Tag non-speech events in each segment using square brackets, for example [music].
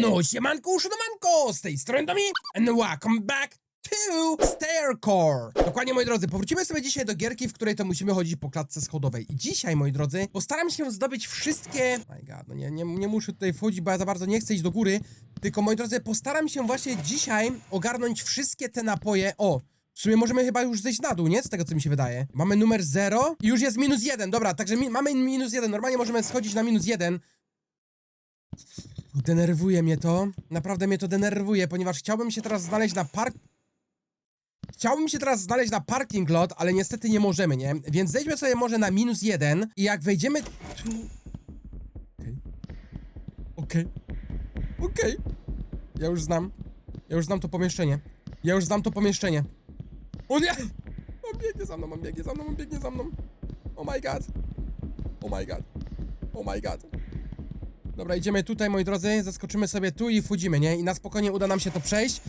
No, siemanko, szynomanko, z tej strony Domi, and welcome back to Staircore. Dokładnie, moi drodzy, powrócimy sobie dzisiaj do gierki, w której to musimy chodzić po klatce schodowej. I dzisiaj, moi drodzy, postaram się zdobyć wszystkie... My god, no nie, nie, nie muszę tutaj wchodzić, bo ja za bardzo nie chcę iść do góry, tylko, moi drodzy, postaram się właśnie dzisiaj ogarnąć wszystkie te napoje... O, w sumie możemy chyba już zejść na dół, nie? Z tego, co mi się wydaje. Mamy numer 0 i już jest minus 1. Dobra, także mi mamy minus 1. Normalnie możemy schodzić na minus 1. Denerwuje mnie to. Naprawdę mnie to denerwuje, ponieważ chciałbym się teraz znaleźć na park... Chciałbym się teraz znaleźć na parking lot, ale niestety nie możemy, nie? Więc zejdźmy sobie może na minus jeden i jak wejdziemy tu... Okej. Okej. Okej. Ja już znam. Ja już znam to pomieszczenie. Ja już znam to pomieszczenie. O nie! On biegnie za mną, on biegnie za mną, on biegnie za mną. Oh my god. Oh my god. Oh my god. Dobra, idziemy tutaj, moi drodzy, zaskoczymy sobie tu i wchodzimy, nie? I na spokojnie uda nam się to przejść.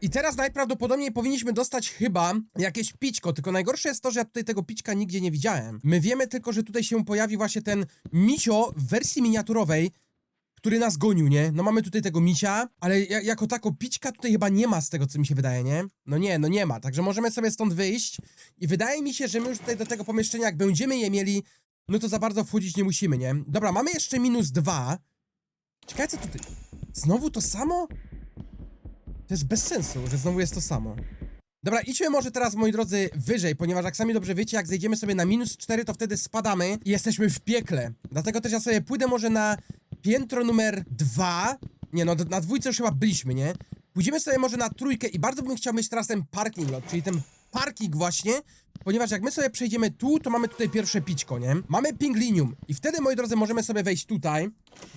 I teraz najprawdopodobniej powinniśmy dostać chyba jakieś pićko, tylko najgorsze jest to, że ja tutaj tego pićka nigdzie nie widziałem. My wiemy tylko, że tutaj się pojawi właśnie ten misio w wersji miniaturowej, który nas gonił, nie? No mamy tutaj tego misia, ale ja, jako tako pićka tutaj chyba nie ma z tego, co mi się wydaje, nie? No nie, no nie ma, także możemy sobie stąd wyjść i wydaje mi się, że my już tutaj do tego pomieszczenia, jak będziemy je mieli, no to za bardzo wchodzić nie musimy, nie? Dobra, mamy jeszcze minus dwa. Ciekawe co tutaj... Znowu to samo? To jest bez sensu, że znowu jest to samo. Dobra, idźmy może teraz, moi drodzy, wyżej, ponieważ jak sami dobrze wiecie, jak zejdziemy sobie na minus 4, to wtedy spadamy i jesteśmy w piekle. Dlatego też ja sobie pójdę może na piętro numer 2. Nie no, na dwójce już chyba byliśmy, nie? Pójdziemy sobie może na trójkę i bardzo bym chciał mieć teraz ten parking lot, czyli ten parking właśnie, ponieważ jak my sobie przejdziemy tu, to mamy tutaj pierwsze pićko, nie? Mamy pinglinium i wtedy, moi drodzy, możemy sobie wejść tutaj.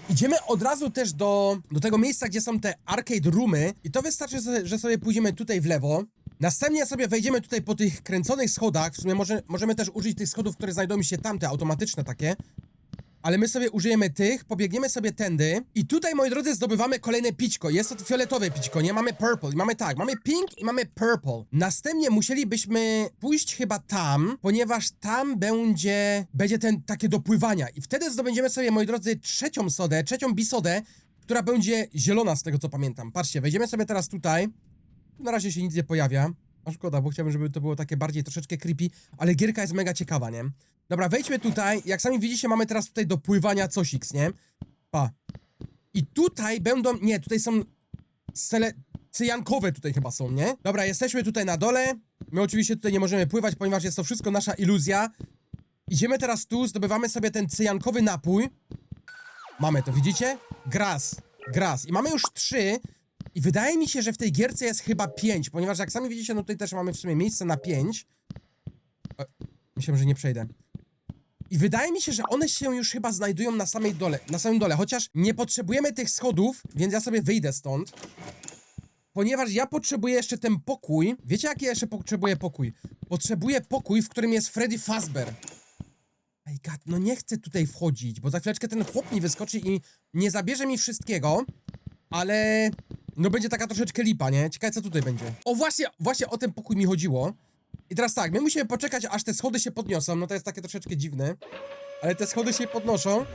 Idziemy od razu też do, do tego miejsca, gdzie są te arcade roomy i to wystarczy, że- sobie pójdziemy tutaj w lewo. Następnie sobie wejdziemy tutaj po tych kręconych schodach, w sumie może, możemy też użyć tych schodów, które znajdują się tam, te automatyczne takie. Ale my sobie użyjemy tych, pobiegniemy sobie tędy i tutaj, moi drodzy, zdobywamy kolejne pićko. Jest to fioletowe pićko, nie? Mamy purple i mamy tak, mamy pink i mamy purple. Następnie musielibyśmy pójść chyba tam, ponieważ tam będzie, będzie ten, takie dopływania i wtedy zdobędziemy sobie, moi drodzy, trzecią sodę, trzecią bisodę, która będzie zielona z tego, co pamiętam. Patrzcie, wejdziemy sobie teraz tutaj. Tu na razie się nic nie pojawia. A szkoda, bo chciałbym, żeby to było takie bardziej troszeczkę creepy, ale gierka jest mega ciekawa, nie? Dobra, wejdźmy tutaj. Jak sami widzicie, mamy teraz tutaj do pływania cosiks, nie? Pa. I tutaj będą... Nie, tutaj są... Sele... Cyjankowe tutaj chyba są, nie? Dobra, jesteśmy tutaj na dole. My oczywiście tutaj nie możemy pływać, ponieważ jest to wszystko nasza iluzja. Idziemy teraz tu, zdobywamy sobie ten cyjankowy napój. Mamy to, widzicie? Gras. Gras. I mamy już trzy. I wydaje mi się, że w tej gierce jest chyba pięć, ponieważ jak sami widzicie, no tutaj też mamy w sumie miejsce na pięć. E, Myślałem, że nie przejdę. I wydaje mi się, że one się już chyba znajdują na samej dole, na samym dole, chociaż nie potrzebujemy tych schodów, więc ja sobie wyjdę stąd. Ponieważ ja potrzebuję jeszcze ten pokój. Wiecie, jaki ja jeszcze potrzebuję pokój? Potrzebuję pokój, w którym jest Freddy Fazbear. Ej, gad, no nie chcę tutaj wchodzić, bo za chwileczkę ten chłop mi wyskoczy i nie zabierze mi wszystkiego, ale no będzie taka troszeczkę lipa, nie? Ciekawe, co tutaj będzie. O, właśnie, właśnie o ten pokój mi chodziło. I teraz tak, my musimy poczekać, aż te schody się podniosą. No to jest takie troszeczkę dziwne. Ale te schody się podnoszą.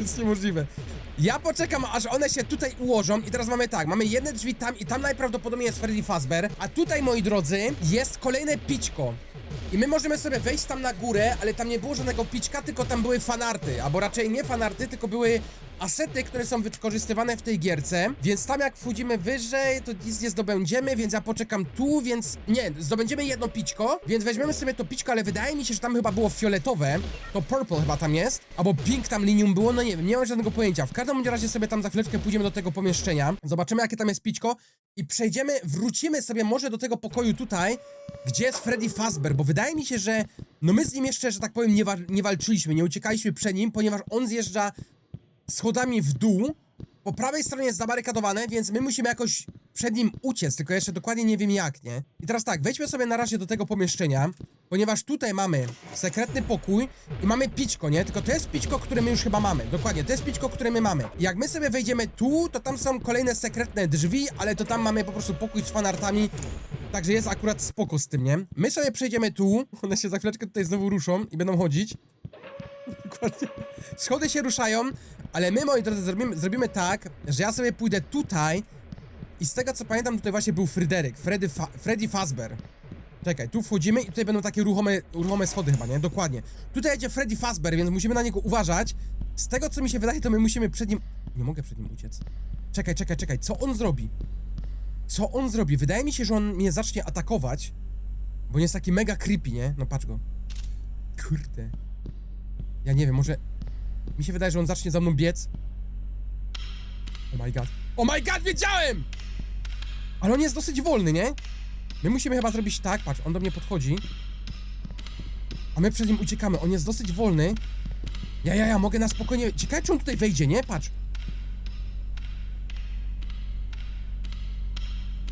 To jest niemożliwe. Ja poczekam, aż one się tutaj ułożą i teraz mamy tak, mamy jedne drzwi tam i tam najprawdopodobniej jest Freddy Fazbear, a tutaj, moi drodzy, jest kolejne pićko. I my możemy sobie wejść tam na górę, ale tam nie było żadnego pićka, tylko tam były fanarty, albo raczej nie fanarty, tylko były asety, które są wykorzystywane w tej gierce, więc tam jak wchodzimy wyżej, to nic nie zdobędziemy, więc ja poczekam tu, więc nie, zdobędziemy jedno pićko, więc weźmiemy sobie to pićko, ale wydaje mi się, że tam chyba było fioletowe, to purple chyba tam jest, albo pink tam linium było, no nie wiem, nie mam żadnego pojęcia. W każdym razie sobie tam za chwileczkę pójdziemy do tego pomieszczenia, zobaczymy jakie tam jest pićko i przejdziemy, wrócimy sobie może do tego pokoju tutaj, gdzie jest Freddy Fazbear, bo wydaje mi się, że no my z nim jeszcze, że tak powiem, nie, wa- nie walczyliśmy, nie uciekaliśmy przed nim, ponieważ on zjeżdża schodami w dół. Po prawej stronie jest zabarykadowane, więc my musimy jakoś przed nim uciec, tylko jeszcze dokładnie nie wiem jak, nie? I teraz tak, wejdźmy sobie na razie do tego pomieszczenia, ponieważ tutaj mamy sekretny pokój i mamy pićko, nie? Tylko to jest pićko, które my już chyba mamy. Dokładnie, to jest pićko, które my mamy. Jak my sobie wejdziemy tu, to tam są kolejne sekretne drzwi, ale to tam mamy po prostu pokój z fanartami, Także jest akurat spoko z tym, nie? My sobie przejdziemy tu, [laughs] one się za chwileczkę tutaj znowu ruszą i będą chodzić. [laughs] Dokładnie. Schody się ruszają, ale my, moi drodzy, zrobimy, zrobimy tak, że ja sobie pójdę tutaj i z tego co pamiętam, tutaj właśnie był Fryderyk, Freddy, Fa Freddy Fazbear. Czekaj, tu wchodzimy i tutaj będą takie ruchome, ruchome schody chyba, nie? Dokładnie. Tutaj jedzie Freddy Fazbear, więc musimy na niego uważać. Z tego co mi się wydaje, to my musimy przed nim... Nie mogę przed nim uciec. Czekaj, czekaj, czekaj, co on zrobi? Co on zrobi? Wydaje mi się, że on mnie zacznie atakować, bo on jest taki mega creepy, nie? No patrz go. Kurde. Ja nie wiem, może... Mi się wydaje, że on zacznie za mną biec. Oh my god. Oh my god, wiedziałem! Ale on jest dosyć wolny, nie? My musimy chyba zrobić tak, patrz, on do mnie podchodzi. A my przed nim uciekamy, on jest dosyć wolny. Ja, ja, ja, mogę na spokojnie... Ciekawe, czy on tutaj wejdzie, nie? Patrz.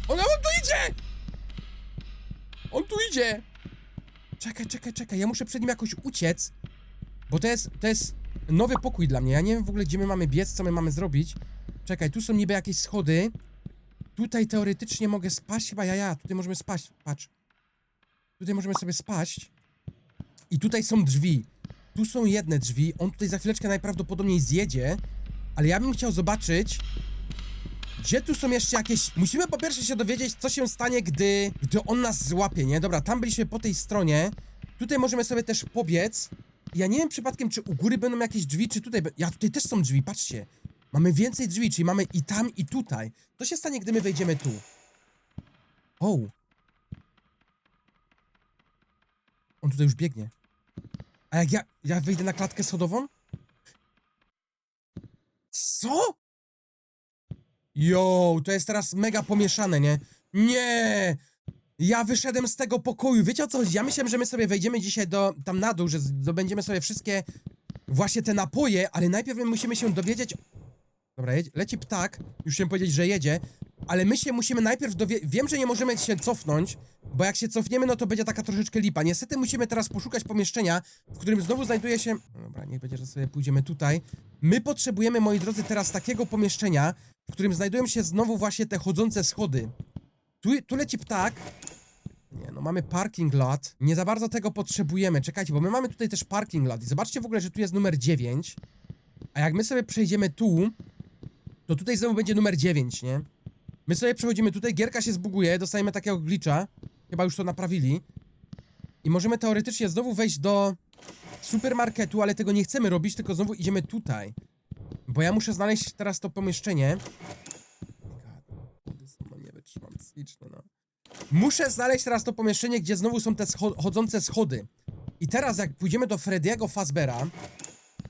On, on tu idzie! On tu idzie! Czekaj, czekaj, czekaj, ja muszę przed nim jakoś uciec. Bo to jest, to jest nowy pokój dla mnie. Ja nie wiem w ogóle, gdzie my mamy biec, co my mamy zrobić. Czekaj, tu są niby jakieś schody. Tutaj teoretycznie mogę spaść, chyba ja, ja. Tutaj możemy spaść, patrz. Tutaj możemy sobie spaść. I tutaj są drzwi. Tu są jedne drzwi. On tutaj za chwileczkę najprawdopodobniej zjedzie. Ale ja bym chciał zobaczyć, gdzie tu są jeszcze jakieś... Musimy po pierwsze się dowiedzieć, co się stanie, gdy, gdy on nas złapie, nie? Dobra, tam byliśmy po tej stronie. Tutaj możemy sobie też pobiec. Ja nie wiem przypadkiem, czy u góry będą jakieś drzwi, czy tutaj... Ja, tutaj też są drzwi, patrzcie. Mamy więcej drzwi, czyli mamy i tam, i tutaj. Co się stanie, gdy my wejdziemy tu? O! On tutaj już biegnie. A jak ja, ja wyjdę na klatkę schodową? Co? Yo, to jest teraz mega pomieszane, nie? Nie! Ja wyszedłem z tego pokoju. Wiecie o co chodzi? Ja myślałem, że my sobie wejdziemy dzisiaj do tam na dół, że zdobędziemy sobie wszystkie właśnie te napoje, ale najpierw my musimy się dowiedzieć. Dobra, leci ptak. Już chciałem powiedzieć, że jedzie, ale my się musimy najpierw dowiedzieć. Wiem, że nie możemy się cofnąć, bo jak się cofniemy, no to będzie taka troszeczkę lipa. Niestety musimy teraz poszukać pomieszczenia, w którym znowu znajduje się. Dobra, niech będzie, że sobie pójdziemy tutaj. My potrzebujemy, moi drodzy, teraz takiego pomieszczenia, w którym znajdują się znowu właśnie te chodzące schody. Tu, tu leci ptak. Nie, no mamy parking lot. Nie za bardzo tego potrzebujemy. Czekajcie, bo my mamy tutaj też parking lot. I zobaczcie w ogóle, że tu jest numer 9. A jak my sobie przejdziemy tu, to tutaj znowu będzie numer 9, nie? My sobie przechodzimy tutaj, gierka się zbuguje, dostajemy takiego glitcha. Chyba już to naprawili. I możemy teoretycznie znowu wejść do supermarketu, ale tego nie chcemy robić, tylko znowu idziemy tutaj. Bo ja muszę znaleźć teraz to pomieszczenie. No. Muszę znaleźć teraz to pomieszczenie, gdzie znowu są te scho chodzące schody. I teraz jak pójdziemy do Frediego Fazbera...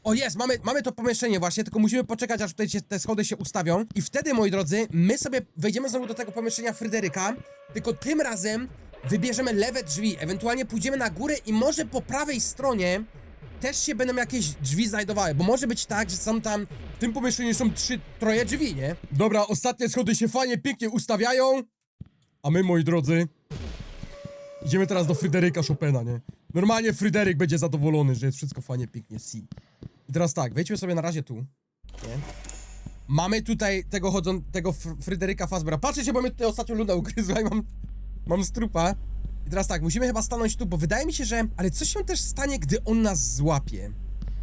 O jest, mamy, mamy to pomieszczenie właśnie, tylko musimy poczekać, aż tutaj się, te schody się ustawią. I wtedy, moi drodzy, my sobie wejdziemy znowu do tego pomieszczenia Fryderyka, tylko tym razem wybierzemy lewe drzwi, ewentualnie pójdziemy na górę i może po prawej stronie też się będą jakieś drzwi znajdowały, bo może być tak, że są tam, w tym pomieszczeniu są trzy, troje drzwi, nie? Dobra, ostatnie schody się fajnie, pięknie ustawiają, a my, moi drodzy, idziemy teraz do Fryderyka Chopina, nie? Normalnie Fryderyk będzie zadowolony, że jest wszystko fajnie, pięknie, si. I teraz tak, wejdźmy sobie na razie tu, nie? Mamy tutaj tego chodzą, tego Fr Fryderyka Fazbera. Patrzcie bo mnie tutaj ostatnio Luna ugryzła i mam, mam strupa. I teraz tak, musimy chyba stanąć tu, bo wydaje mi się, że... Ale co się też stanie, gdy on nas złapie?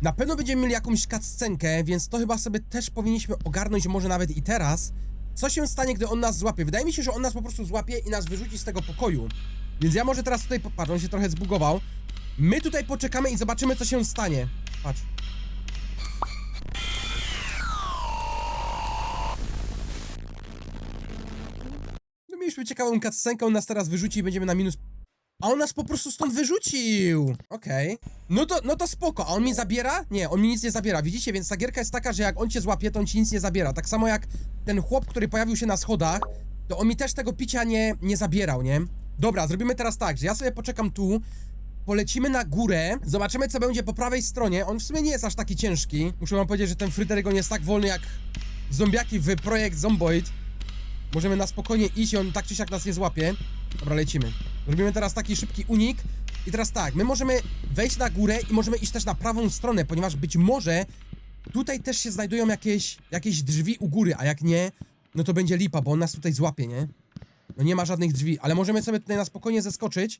Na pewno będziemy mieli jakąś cutscenkę, więc to chyba sobie też powinniśmy ogarnąć może nawet i teraz. Co się stanie, gdy on nas złapie? Wydaje mi się, że on nas po prostu złapie i nas wyrzuci z tego pokoju. Więc ja może teraz tutaj, popatrz, on się trochę zbugował. My tutaj poczekamy i zobaczymy, co się stanie. Patrz. No mieliśmy ciekawą cutscenkę, on nas teraz wyrzuci i będziemy na minus... A on nas po prostu stąd wyrzucił! Okej. No to, no to spoko. A on mi zabiera? Nie, on mi nic nie zabiera. Widzicie? Więc ta gierka jest taka, że jak on cię złapie, to on ci nic nie zabiera. Tak samo jak ten chłop, który pojawił się na schodach, to on mi też tego picia nie, nie zabierał, nie? Dobra, zrobimy teraz tak, że ja sobie poczekam tu, polecimy na górę, zobaczymy co będzie po prawej stronie. On w sumie nie jest aż taki ciężki. Muszę wam powiedzieć, że ten Fryderyk on jest tak wolny jak zombiaki w projekt Zomboid. Możemy na spokojnie iść on tak czy siak nas nie złapie. Dobra, lecimy. Robimy teraz taki szybki unik. I teraz tak, my możemy wejść na górę i możemy iść też na prawą stronę, ponieważ być może tutaj też się znajdują jakieś, jakieś drzwi u góry, a jak nie, no to będzie lipa, bo on nas tutaj złapie, nie? No nie ma żadnych drzwi, ale możemy sobie tutaj na spokojnie zeskoczyć.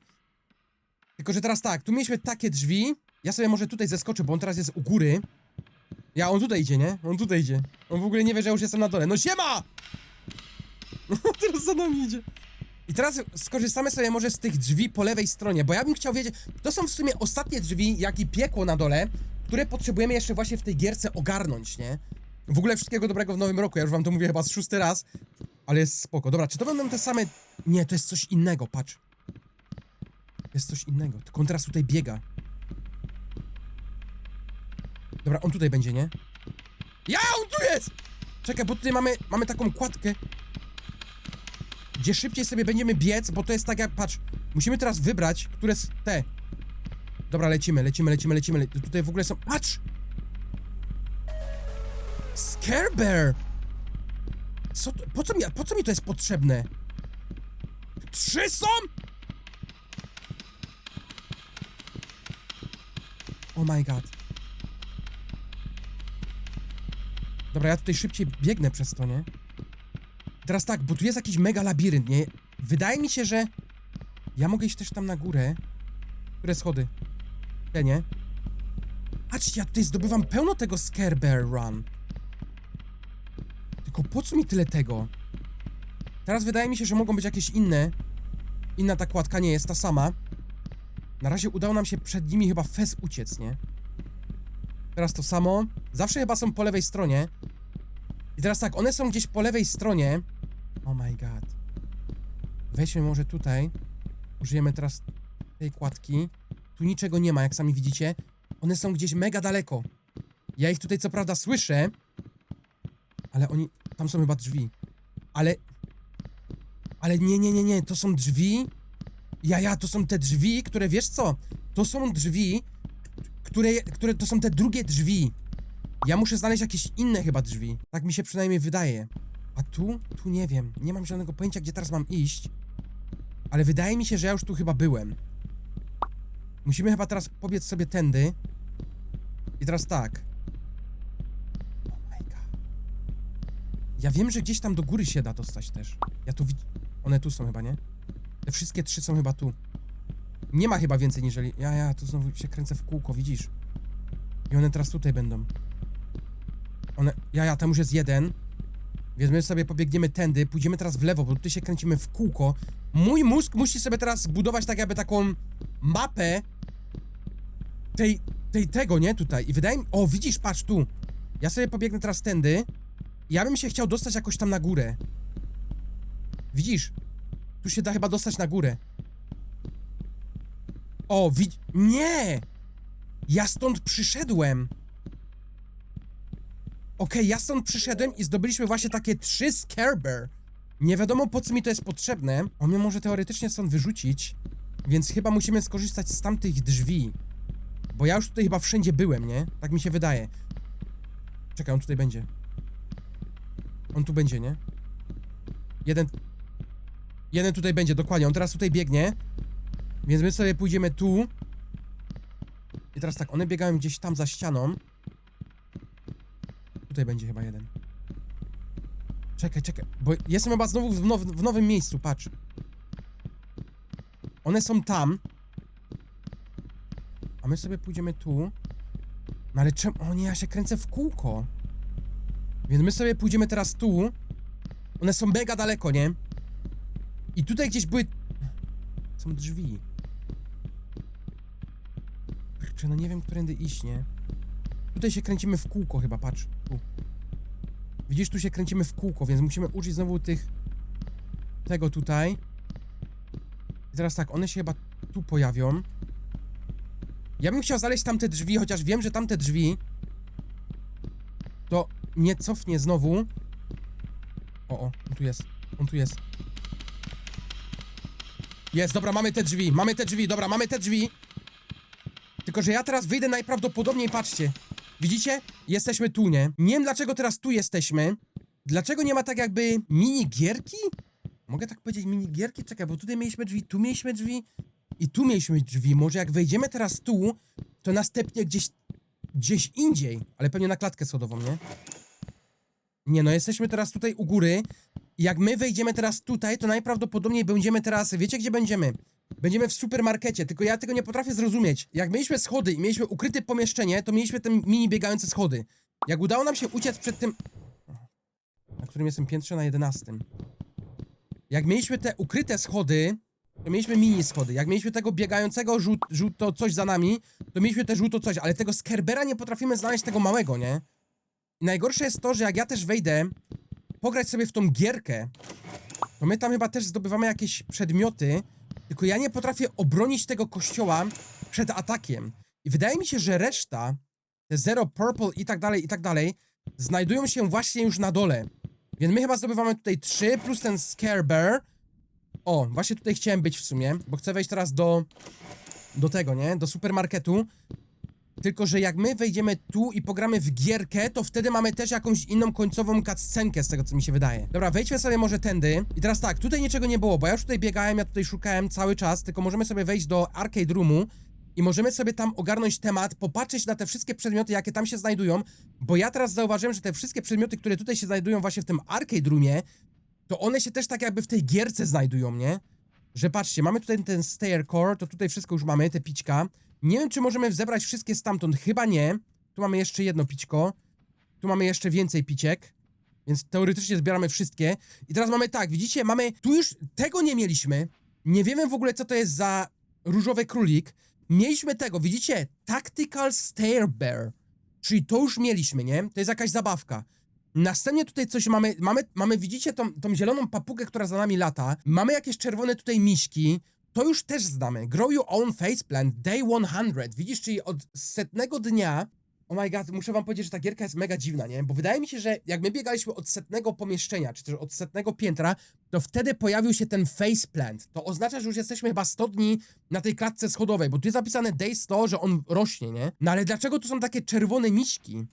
Tylko, że teraz tak, tu mieliśmy takie drzwi Ja sobie może tutaj zeskoczę, bo on teraz jest u góry. Ja, on tutaj idzie, nie? On tutaj idzie. On w ogóle nie wie, że już jestem na dole. No siema! No [laughs] teraz za nami idzie. I teraz skorzystamy sobie może z tych drzwi po lewej stronie, bo ja bym chciał wiedzieć, to są w sumie ostatnie drzwi, jak i piekło na dole, które potrzebujemy jeszcze właśnie w tej gierce ogarnąć, nie? W ogóle wszystkiego dobrego w nowym roku, ja już wam to mówię chyba z szósty raz, ale jest spoko. Dobra, czy to będą te same... Nie, to jest coś innego, patrz. To jest coś innego, tylko on teraz tutaj biega. Dobra, on tutaj będzie, nie? Ja, on tu jest! Czekaj, bo tutaj mamy, mamy taką kładkę, gdzie szybciej sobie będziemy biec, bo to jest tak jak, patrz, musimy teraz wybrać, które z te. Dobra, lecimy, lecimy, lecimy, lecimy. Le tutaj w ogóle są, patrz! Scare Bear! Co to, po co mi, po co mi to jest potrzebne? Trzy są? Oh my god. Dobra, ja tutaj szybciej biegnę przez to, nie? Teraz tak, bo tu jest jakiś mega labirynt, nie? Wydaje mi się, że ja mogę iść też tam na górę. Które schody? Te, nie? Patrzcie, ja tutaj zdobywam pełno tego Scare Bear Run. Tylko po co mi tyle tego? Teraz wydaje mi się, że mogą być jakieś inne. Inna ta kładka nie jest ta sama. Na razie udało nam się przed nimi chyba fez uciec, nie? Teraz to samo. Zawsze chyba są po lewej stronie. I teraz tak, one są gdzieś po lewej stronie. Oh my god. Weźmy może tutaj. Użyjemy teraz tej kładki. Tu niczego nie ma, jak sami widzicie. One są gdzieś mega daleko. Ja ich tutaj co prawda słyszę. Ale oni... Tam są chyba drzwi. Ale... Ale nie, nie, nie, nie. To są drzwi. Ja, ja, to są te drzwi, które wiesz co? To są drzwi, które, które to są te drugie drzwi. Ja muszę znaleźć jakieś inne chyba drzwi. Tak mi się przynajmniej wydaje. A tu? Tu nie wiem. Nie mam żadnego pojęcia, gdzie teraz mam iść. Ale wydaje mi się, że ja już tu chyba byłem. Musimy chyba teraz pobiec sobie tędy. I teraz tak. Oh. Ja wiem, że gdzieś tam do góry się da dostać też. Ja tu widzę. One tu są chyba, nie? Te wszystkie trzy są chyba tu. Nie ma chyba więcej niżeli... Ja, ja, tu znowu się kręcę w kółko, widzisz? I one teraz tutaj będą. One... Ja, ja, tam już jest jeden. Więc my sobie pobiegniemy tędy, pójdziemy teraz w lewo, bo tutaj się kręcimy w kółko. Mój mózg musi sobie teraz zbudować tak jakby taką mapę tej, tej, tego, nie? Tutaj. I wydaje mi... O, widzisz, patrz tu. Ja sobie pobiegnę teraz tędy. Ja bym się chciał dostać jakoś tam na górę. Widzisz? Tu się da chyba dostać na górę. O, widz... Nie! Ja stąd przyszedłem. Okej, ja stąd przyszedłem i zdobyliśmy właśnie takie trzy Scarebear. Nie wiadomo po co mi to jest potrzebne. On mnie może teoretycznie stąd wyrzucić. Więc chyba musimy skorzystać z tamtych drzwi. Bo ja już tutaj chyba wszędzie byłem, nie? Tak mi się wydaje. Czekaj, on tutaj będzie. On tu będzie, nie? Jeden... Jeden tutaj będzie, dokładnie. On teraz tutaj biegnie. Więc my sobie pójdziemy tu. I teraz tak, one biegają gdzieś tam za ścianą. Tutaj będzie chyba jeden. Czekaj, czekaj, bo jestem chyba znowu w, now w nowym miejscu, patrz. One są tam. A my sobie pójdziemy tu. No ale czemu? O nie, ja się kręcę w kółko. Więc my sobie pójdziemy teraz tu. One są mega daleko, nie? I tutaj gdzieś były... Są drzwi. Kurczę, no nie wiem, którędy iść, nie? Tutaj się kręcimy w kółko chyba, patrz. Widzisz, tu się kręcimy w kółko, więc musimy użyć znowu tych... Tego tutaj. I teraz tak, one się chyba tu pojawią. Ja bym chciał znaleźć tamte drzwi, chociaż wiem, że tamte drzwi... To nie cofnie znowu. O, o, on tu jest. On tu jest. Jest, dobra, mamy te drzwi, mamy te drzwi, dobra, mamy te drzwi. Tylko, że ja teraz wyjdę najprawdopodobniej, patrzcie. Widzicie? Jesteśmy tu, nie? Nie wiem, dlaczego teraz tu jesteśmy. Dlaczego nie ma tak jakby minigierki? Mogę tak powiedzieć minigierki? Czekaj, bo tutaj mieliśmy drzwi, tu mieliśmy drzwi i tu mieliśmy drzwi. Może jak wejdziemy teraz tu, to następnie gdzieś, gdzieś indziej. Ale pewnie na klatkę sodową, nie? Nie, no jesteśmy teraz tutaj u góry. Jak my wejdziemy teraz tutaj, to najprawdopodobniej będziemy teraz, wiecie gdzie będziemy? Będziemy w supermarkecie, tylko ja tego nie potrafię zrozumieć. Jak mieliśmy schody i mieliśmy ukryte pomieszczenie, to mieliśmy te mini biegające schody. Jak udało nam się uciec przed tym... Na którym jestem piętrze? Na 11. Jak mieliśmy te ukryte schody, to mieliśmy mini schody. Jak mieliśmy tego biegającego żółt, żółto coś za nami, to mieliśmy też żółto coś, ale tego Skerbera nie potrafimy znaleźć tego małego, nie? I najgorsze jest to, że jak ja też wejdę pograć sobie w tą gierkę, to my tam chyba też zdobywamy jakieś przedmioty, tylko ja nie potrafię obronić tego kościoła przed atakiem. I wydaje mi się, że reszta, te Zero Purple i tak dalej, i tak dalej, znajdują się właśnie już na dole. Więc my chyba zdobywamy tutaj 3 plus ten Scare Bear. O, właśnie tutaj chciałem być w sumie, bo chcę wejść teraz do, do tego, nie? Do supermarketu. Tylko, że jak my wejdziemy tu i pogramy w gierkę, to wtedy mamy też jakąś inną końcową cutscenkę z tego, co mi się wydaje. Dobra, wejdźmy sobie może tędy. I teraz tak, tutaj niczego nie było, bo ja już tutaj biegałem, ja tutaj szukałem cały czas, tylko możemy sobie wejść do arcade roomu i możemy sobie tam ogarnąć temat, popatrzeć na te wszystkie przedmioty, jakie tam się znajdują, bo ja teraz zauważyłem, że te wszystkie przedmioty, które tutaj się znajdują właśnie w tym arcade roomie, to one się też tak jakby w tej gierce znajdują, nie? Że patrzcie, mamy tutaj ten stair core, to tutaj wszystko już mamy, te pićka. Nie wiem, czy możemy zebrać wszystkie stamtąd, chyba nie. Tu mamy jeszcze jedno pićko. Tu mamy jeszcze więcej piciek. Więc teoretycznie zbieramy wszystkie. I teraz mamy tak, widzicie, mamy... Tu już tego nie mieliśmy. Nie wiemy w ogóle, co to jest za różowy królik. Mieliśmy tego, widzicie? Tactical Stair Bear. Czyli to już mieliśmy, nie? To jest jakaś zabawka. Następnie tutaj coś mamy, mamy, mamy widzicie tą, tą zieloną papugę, która za nami lata. Mamy jakieś czerwone tutaj miśki. To już też znamy. Grow your own faceplant, day 100. Widzisz, czyli od setnego dnia... Oh my god, muszę wam powiedzieć, że ta gierka jest mega dziwna, nie? Bo wydaje mi się, że jak my biegaliśmy od setnego pomieszczenia, czy też od setnego piętra, to wtedy pojawił się ten faceplant. To oznacza, że już jesteśmy chyba 100 dni na tej klatce schodowej, bo tu jest zapisane day 100, że on rośnie, nie? No ale dlaczego tu są takie czerwone miśki?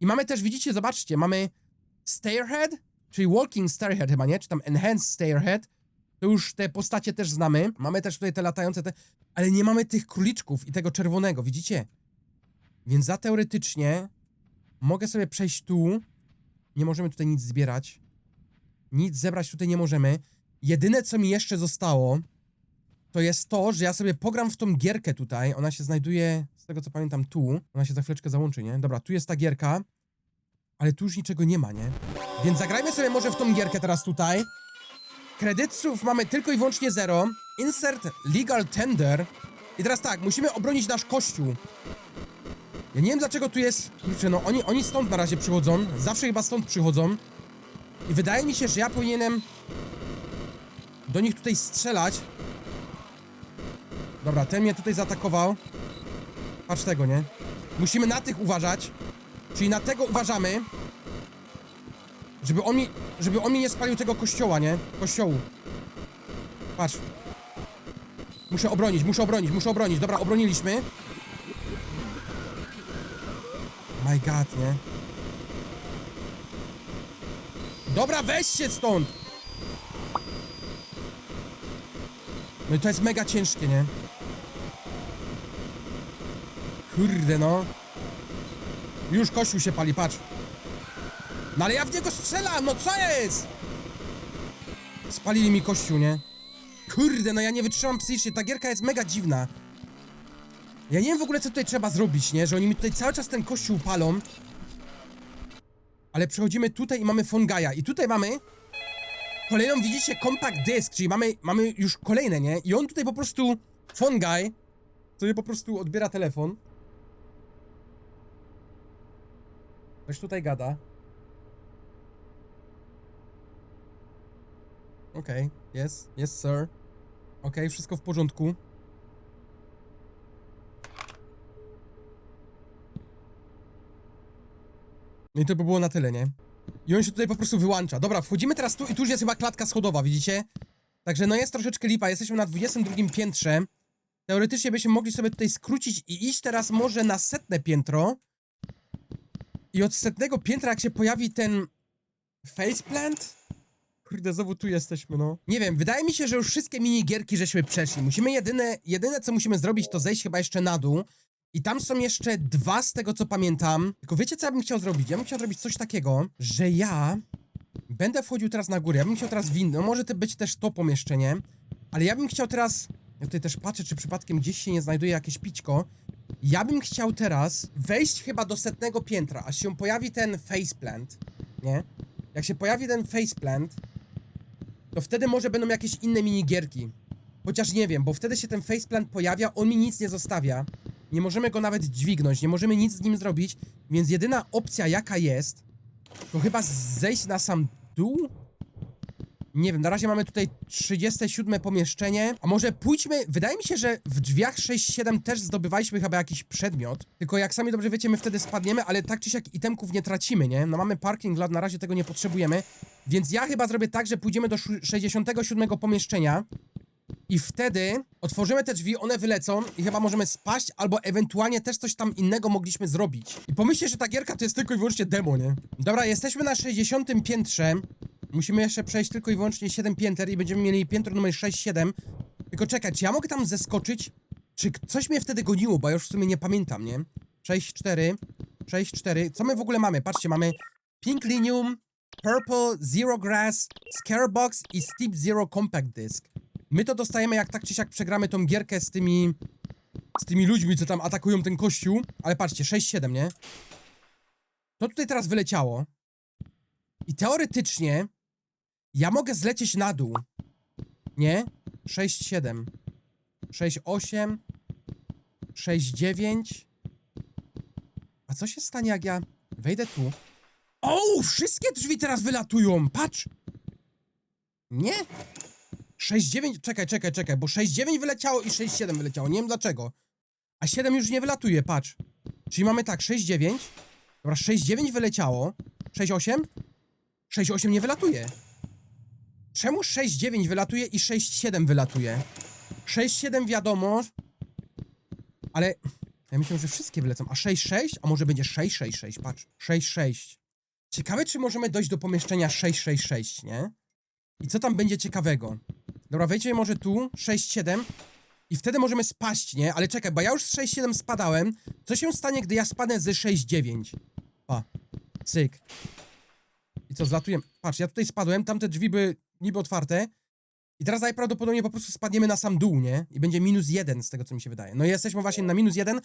I mamy też, widzicie, zobaczcie, mamy Stairhead, czyli Walking Stairhead chyba, nie? Czy tam Enhanced Stairhead. To już te postacie też znamy. Mamy też tutaj te latające te... Ale nie mamy tych króliczków i tego czerwonego, widzicie? Więc za teoretycznie mogę sobie przejść tu. Nie możemy tutaj nic zbierać. Nic zebrać tutaj nie możemy. Jedyne, co mi jeszcze zostało, to jest to, że ja sobie pogram w tą gierkę tutaj. Ona się znajduje, z tego co pamiętam, tu. Ona się za chwileczkę załączy, nie? Dobra, tu jest ta gierka. Ale tu już niczego nie ma, nie? Więc zagrajmy sobie może w tą gierkę teraz tutaj. Kredytów mamy tylko i wyłącznie zero. Insert legal tender. I teraz tak, musimy obronić nasz kościół. Ja nie wiem dlaczego tu jest... Kurczę, no oni, oni stąd na razie przychodzą. Zawsze chyba stąd przychodzą. I wydaje mi się, że ja powinienem do nich tutaj strzelać. Dobra, ten mnie tutaj zaatakował. Patrz tego, nie? Musimy na tych uważać. Czyli na tego uważamy. Żeby on mi, żeby on mi nie spalił tego kościoła, nie? Kościołu. Patrz. Muszę obronić, muszę obronić, muszę obronić. Dobra, obroniliśmy. My god, nie? Dobra, weźcie stąd! No i to jest mega ciężkie, nie? Kurde, no. Już kościół się pali, patrz. No ale ja w niego strzelam, no co jest? Spalili mi kościół, nie? Kurde, no ja nie wytrzymam psychicznie, ta gierka jest mega dziwna. Ja nie wiem w ogóle, co tutaj trzeba zrobić, nie? Że oni mi tutaj cały czas ten kościół palą. Ale przechodzimy tutaj i mamy Fongaja. I tutaj mamy kolejną, widzicie, compact disc, czyli mamy, mamy już kolejne, nie? I on tutaj po prostu, Fongaj, sobie po prostu odbiera telefon. Ktoś tutaj gada. Okej, okay. yes, yes sir. Okej, okay, wszystko w porządku. No i to by było na tyle, nie? I on się tutaj po prostu wyłącza. Dobra, wchodzimy teraz tu i tu już jest chyba klatka schodowa, widzicie? Także no jest troszeczkę lipa, jesteśmy na 22 piętrze. Teoretycznie byśmy mogli sobie tutaj skrócić i iść teraz może na setne piętro. I od setnego piętra jak się pojawi ten... Faceplant? Kurde, znowu tu jesteśmy, no. Nie wiem, wydaje mi się, że już wszystkie minigierki żeśmy przeszli. Musimy jedyne, jedyne co musimy zrobić, to zejść chyba jeszcze na dół. I tam są jeszcze dwa z tego, co pamiętam. Tylko wiecie, co ja bym chciał zrobić? Ja bym chciał zrobić coś takiego, że ja będę wchodził teraz na górę, ja bym chciał teraz windą, może to być też to pomieszczenie, ale ja bym chciał teraz, ja tutaj też patrzę, czy przypadkiem gdzieś się nie znajduje jakieś pićko, ja bym chciał teraz wejść chyba do setnego piętra, aż się pojawi ten faceplant, nie? Jak się pojawi ten faceplant, to wtedy może będą jakieś inne minigierki. Chociaż nie wiem, bo wtedy się ten faceplant pojawia, on mi nic nie zostawia. Nie możemy go nawet dźwignąć, nie możemy nic z nim zrobić, więc jedyna opcja jaka jest, to chyba zejść na sam dół? Nie wiem, na razie mamy tutaj 37 pomieszczenie, a może pójdźmy, wydaje mi się, że w drzwiach 6-7 też zdobywaliśmy chyba jakiś przedmiot, tylko jak sami dobrze wiecie, my wtedy spadniemy, ale tak czy siak itemków nie tracimy, nie? No mamy parking lot, na razie tego nie potrzebujemy, więc ja chyba zrobię tak, że pójdziemy do szu- 67 pomieszczenia, i wtedy otworzymy te drzwi, one wylecą i chyba możemy spaść, albo ewentualnie też coś tam innego mogliśmy zrobić. I pomyślcie, że ta gierka to jest tylko i wyłącznie demo, nie? Dobra, jesteśmy na 60 piętrze. Musimy jeszcze przejść tylko i wyłącznie 7 pięter i będziemy mieli piętro numer 6-7. Tylko czekaj, czy ja mogę tam zeskoczyć? Czy coś mnie wtedy goniło, bo ja już w sumie nie pamiętam, nie? 6-4, 6-4. Co my w ogóle mamy? Patrzcie, mamy Pink Linium, Purple, Zero Grass, Scarebox i Steep Zero Compact Disc. My to dostajemy jak tak czy siak przegramy tą gierkę z tymi... Z tymi ludźmi, co tam atakują ten kościół. Ale patrzcie, 6-7, nie? To tutaj teraz wyleciało. I teoretycznie ja mogę zlecieć na dół. Nie? 6-7. 6-8. 6-9. A co się stanie, jak ja wejdę tu? O, wszystkie drzwi teraz wylatują! Patrz! Nie? 6-9, czekaj, czekaj, czekaj, bo 6-9 wyleciało i 6-7 wyleciało, nie wiem dlaczego. A 7 już nie wylatuje, patrz. Czyli mamy tak, 6-9. Dobra, 6-9 wyleciało. 6-8? 6-8 nie wylatuje. Czemu 6-9 wylatuje i 6-7 wylatuje? 6-7 wiadomo, ale ja myślę, że wszystkie wylecą. A 6-6? A może będzie 6-6-6, patrz. 6-6. Ciekawe, czy możemy dojść do pomieszczenia 666, nie? I co tam będzie ciekawego? Dobra, wejdźmy może tu, 6-7 i wtedy możemy spaść, nie? Ale czekaj, bo ja już z 6-7 spadałem. Co się stanie, gdy ja spadnę z 6-9? Pa. Cyk. I co, zlatuję? Patrz, ja tutaj spadłem, tamte drzwi były niby otwarte. I teraz najprawdopodobniej po prostu spadniemy na sam dół, nie? I będzie minus jeden z tego, co mi się wydaje. No i jesteśmy właśnie na minus jeden,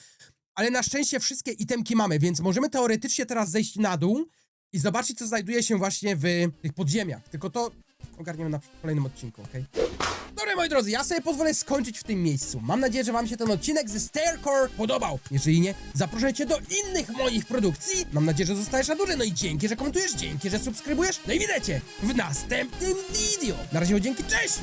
ale na szczęście wszystkie itemki mamy, więc możemy teoretycznie teraz zejść na dół i zobaczyć, co znajduje się właśnie w tych podziemiach. Tylko to ogarniemy na kolejnym odcinku, okej? Dobra, moi drodzy, ja sobie pozwolę skończyć w tym miejscu. Mam nadzieję, że wam się ten odcinek ze Staircore podobał. Jeżeli nie, zapraszajcie do innych moich produkcji. Mam nadzieję, że zostajesz na dłużej. No i dzięki, że komentujesz, dzięki, że subskrybujesz. No i widzecie w następnym video. Na razie, dzięki, cześć!